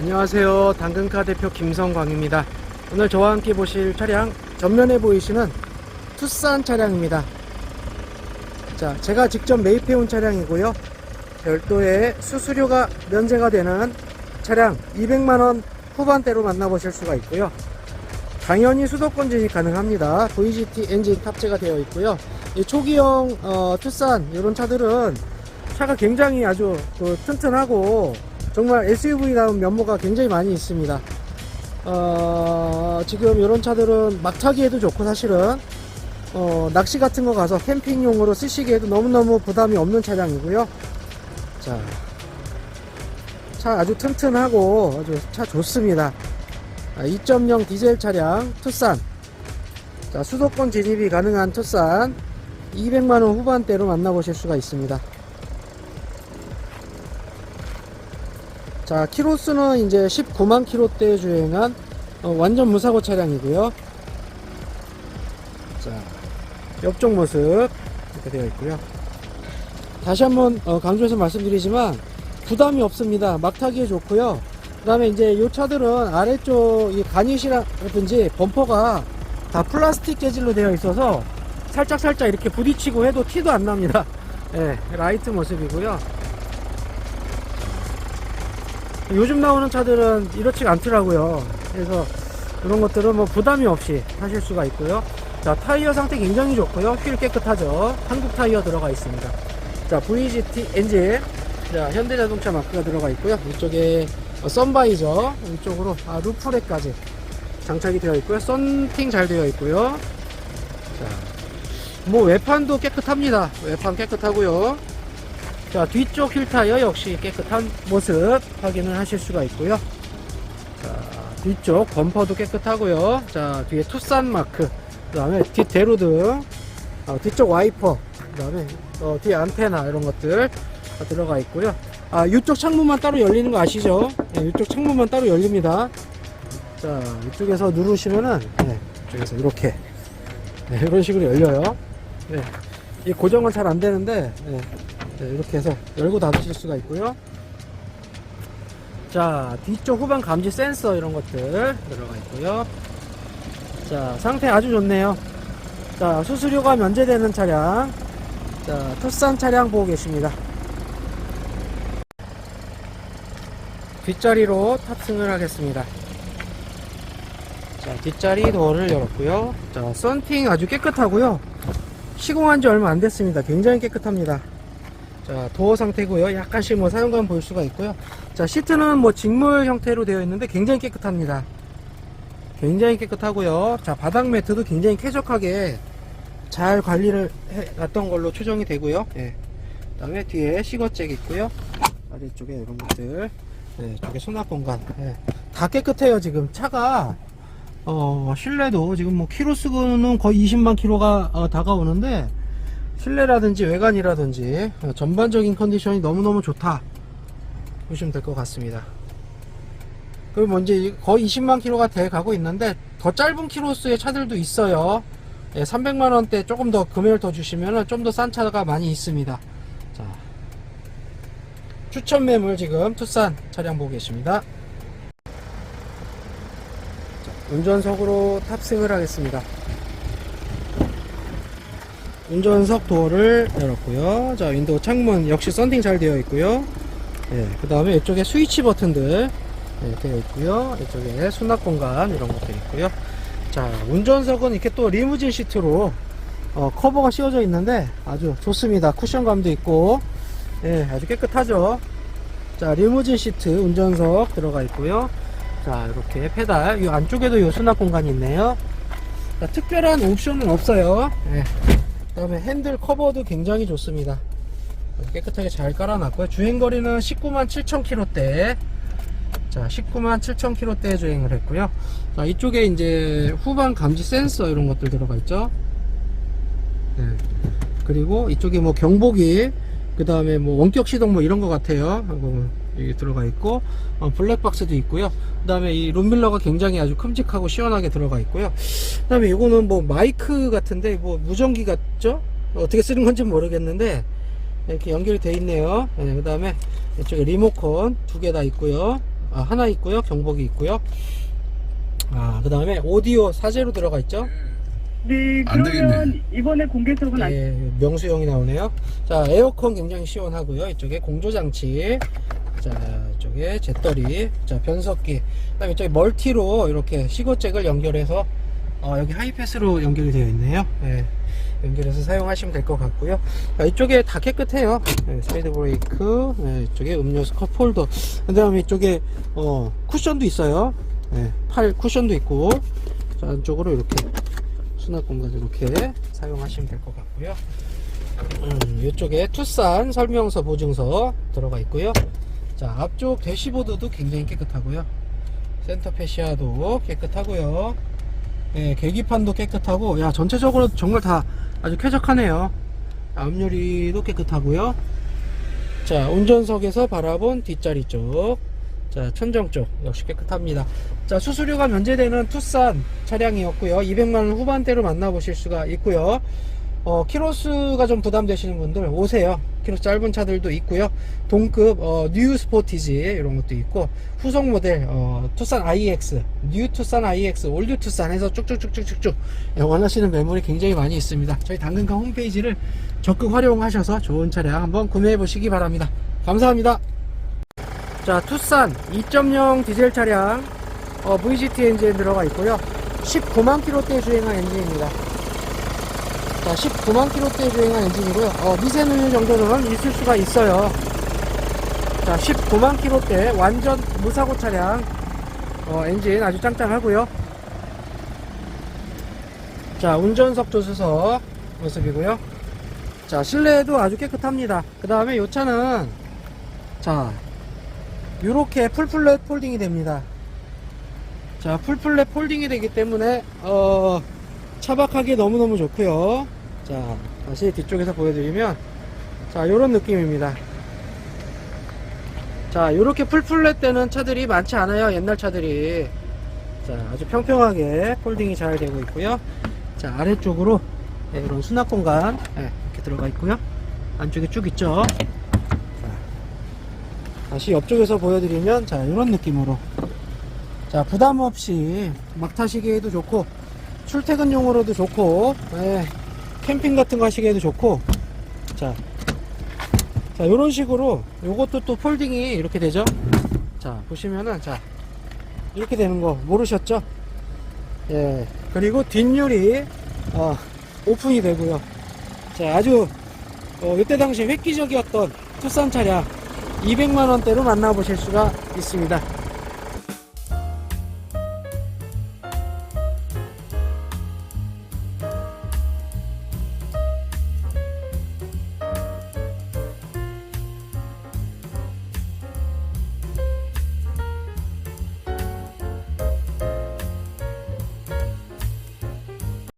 안녕하세요. 당근카 대표 김성광입니다. 오늘 저와 함께 보실 차량 전면에 보이시는 투싼 차량입니다. 자, 제가 직접 매입해 온 차량이고요. 별도의 수수료가 면제가 되는 차량 200만원 후반대로 만나보실 수가 있고요. 당연히 수도권 진입 가능합니다. VGT 엔진 탑재가 되어 있고요. 이 초기형 어, 투싼 이런 차들은 차가 굉장히 아주 그 튼튼하고 정말 SUV다운 면모가 굉장히 많이 있습니다. 어, 지금 이런 차들은 막 타기에도 좋고 사실은 어, 낚시 같은 거 가서 캠핑용으로 쓰시기에도 너무너무 부담이 없는 차량이고요. 자, 차 아주 튼튼하고 아주 차 좋습니다. 아, 2.0 디젤 차량 투싼. 자, 수도권 진입이 가능한 투싼 200만원 후반대로 만나보실 수가 있습니다. 자, 키로수는 이제 19만 킬로대 주행한 어, 완전 무사고 차량이고요. 자, 옆쪽 모습 이렇게 되어 있고요. 다시 한번 어, 강조해서 말씀드리지만 부담이 없습니다. 막 타기에 좋고요. 그 다음에 이제 이 차들은 아래쪽 이 가닛이라든지 범퍼가 다 플라스틱 재질로 되어 있어서 살짝 살짝 이렇게 부딪히고 해도 티도 안 납니다. 예, 라이트 모습이고요. 요즘 나오는 차들은 이렇지가 않더라고요. 그래서 이런 것들은 뭐 부담이 없이 하실 수가 있고요. 자, 타이어 상태 굉장히 좋고요. 휠 깨끗하죠. 한국 타이어 들어가 있습니다. 자, VGT 엔진. 자, 현대자동차 마크가 들어가 있고요. 이쪽에 어, 썬바이저 이쪽으로 아, 루프렉까지 장착이 되어 있고요. 썬팅 잘 되어 있고요. 자, 뭐 외판도 깨끗합니다. 외판 깨끗하고요. 자, 뒤쪽 휠 타이어 역시 깨끗한 모습 확인을 하실 수가 있고요. 자, 뒤쪽 범퍼도 깨끗하고요. 자, 뒤에 투싼 마크, 그 다음에 뒷 대로등, 어, 뒤쪽 와이퍼, 그 다음에 어, 뒤에 안테나 이런 것들 다 들어가 있고요. 아, 이쪽 창문만 따로 열리는 거 아시죠? 네, 이쪽 창문만 따로 열립니다. 자, 이쪽에서 누르시면은, 네, 이쪽에서 이렇게, 네, 이런 식으로 열려요. 네, 이 고정은 잘 안 되는데, 네, 네, 이렇게 해서 열고 닫으실 수가 있고요. 자, 뒤쪽 후방 감지 센서 이런 것들 들어가 있고요. 자, 상태 아주 좋네요. 자, 수수료가 면제되는 차량. 자, 투싼 차량 보고 계십니다. 뒷자리로 탑승을 하겠습니다. 자, 뒷자리 도어를 열었고요. 자, 썬팅 아주 깨끗하고요. 시공한 지 얼마 안 됐습니다. 굉장히 깨끗합니다. 자, 도어 상태고요. 약간씩 뭐 사용감 볼 수가 있고요. 자, 시트는 뭐 직물 형태로 되어 있는데 굉장히 깨끗합니다. 굉장히 깨끗하고요. 자, 바닥 매트도 굉장히 쾌적하게 잘 관리를 해 놨던 걸로 추정이 되고요. 예. 그다음에 뒤에 시거잭 있고요. 아래쪽에 이런 것들, 네, 쪽에 수납 공간, 예. 다 깨끗해요. 지금 차가 어, 실내도 지금 뭐 키로수는 거의 20만 킬로가 어, 다가오는데 실내라든지 외관이라든지 어, 전반적인 컨디션이 너무너무 좋다 보시면 될 것 같습니다. 그리고 뭐 이제 거의 20만 킬로가 돼 가고 있는데 더 짧은 키로수의 차들도 있어요. 예, 300만원대 조금 더 금액을 더 주시면 좀 더 싼 차가 많이 있습니다. 자, 추천 매물 지금 투싼 차량 보고 계십니다. 자, 운전석으로 탑승을 하겠습니다 운전석 도어를 열었고요. 자, 윈도우 창문 역시 썬팅 잘 되어 있고요. 예, 그 다음에 이쪽에 스위치 버튼들 예, 되어 있고요. 이쪽에 수납 공간 이런 것들 있고요. 자, 운전석은 이렇게 또 리무진 시트로 어, 커버가 씌워져 있는데 아주 좋습니다. 쿠션감도 있고 예, 아주 깨끗하죠. 자, 리무진 시트 운전석 들어가 있고요. 자, 이렇게 페달 이 안쪽에도 이 수납 공간이 있네요. 자, 특별한 옵션은 없어요. 예. 그 다음에 핸들 커버도 굉장히 좋습니다. 깨끗하게 잘 깔아놨고요. 주행거리는 19만 7천 킬로대. 자 19만 7천 킬로대 주행을 했고요. 자 이쪽에 이제 후방 감지 센서 이런 것들 들어가 있죠? 네. 그리고 이쪽에 뭐 경보기 그 다음에 뭐 원격 시동 뭐 이런 것 같아요 여기 들어가 있고 어, 블랙박스도 있고요 그 다음에 이 룸밀러가 굉장히 아주 큼직하고 시원하게 들어가 있고요 그 다음에 이거는 뭐 마이크 같은데 뭐 무전기 같죠 어떻게 쓰는 건지 모르겠는데 이렇게 연결이 돼 있네요 그 다음에 이쪽에 리모컨 두 개 다 있고요 아, 하나 있고요. 경복이 있고요. 아, 그 다음에 오디오 사제로 들어가 있죠. 네, 안 그러면. 이번에 공개석은 안 예, 명수형이 나오네요. 자, 에어컨 굉장히 시원하고요. 이쪽에 공조장치. 자, 이쪽에 잿더리. 자, 변속기. 그 다음에 이쪽에 멀티로 이렇게 시거잭을 연결해서, 어, 여기 하이패스로 연결이 되어 있네요. 예, 연결해서 사용하시면 될 것 같고요. 자, 이쪽에 다 깨끗해요. 예, 사이드 브레이크. 예, 이쪽에 음료수 컵 홀더. 그 다음에 이쪽에, 어, 쿠션도 있어요. 예, 팔 쿠션도 있고. 자, 안쪽으로 이렇게 수납 공간 이렇게 사용하시면 될 것 같고요. 음, 이쪽에 투싼 설명서 보증서 들어가 있고요. 자, 앞쪽 대시보드도 굉장히 깨끗하고요. 센터 페시아도 깨끗하고요. 예, 계기판도 깨끗하고, 야, 전체적으로 정말 다 아주 쾌적하네요. 앞유리도 깨끗하고요. 자, 운전석에서 바라본 뒷자리 쪽. 자, 천정 쪽 역시 깨끗합니다. 자, 수수료가 면제되는 투싼 차량이었고요. 200만원 후반대로 만나보실 수가 있고요. 어, 키로수가 좀 부담되시는 분들 오세요. 키로수 짧은 차들도 있고요. 동급 어, 뉴 스포티지 이런 것도 있고 후속 모델 어, 투싼 IX, 뉴 투싼 IX, 올뉴 투싼 해서 쭉쭉쭉쭉쭉쭉 예, 원하시는 매물이 굉장히 많이 있습니다. 저희 당근카 홈페이지를 적극 활용하셔서 좋은 차량 한번 구매해 보시기 바랍니다. 감사합니다. 자, 투싼 2.0 디젤 차량 어, VGT 엔진 들어가 있고요. 19만 킬로대 주행한 엔진입니다. 자, 19만 킬로대 주행한 엔진이고요. 어, 미세 누유 정도는 있을 수가 있어요. 자, 19만 킬로대 완전 무사고 차량 어, 엔진 아주 짱짱하고요. 자, 운전석 조수석 모습이고요. 자, 실내도 아주 깨끗합니다. 그 다음에 이 차는 자, 이렇게 풀플랫 폴딩이 됩니다. 자, 풀플랫 폴딩이 되기 때문에 어, 차박하기 너무너무 좋고요. 자, 다시 뒤쪽에서 보여드리면 자, 요런 느낌입니다. 자, 요렇게 풀플랫 되는 차들이 많지 않아요. 옛날 차들이. 자, 아주 평평하게 폴딩이 잘 되고 있고요. 자, 아래쪽으로 네, 이런 수납 공간 네, 이렇게 들어가 있고요. 안쪽에 쭉 있죠. 다시 옆쪽에서 보여드리면 자 이런 느낌으로 자 부담 없이 막 타시기에도 좋고 출퇴근용으로도 좋고 예, 캠핑 같은 거 하시기에도 좋고. 자, 자 이런 식으로 요것도 또 폴딩이 이렇게 되죠? 자 보시면은 자 이렇게 되는 거 모르셨죠? 예 그리고 뒷유리 어, 오픈이 되고요. 자 아주 어, 이때 당시 획기적이었던 투싼 차량 200만원대로 만나보실 수가 있습니다.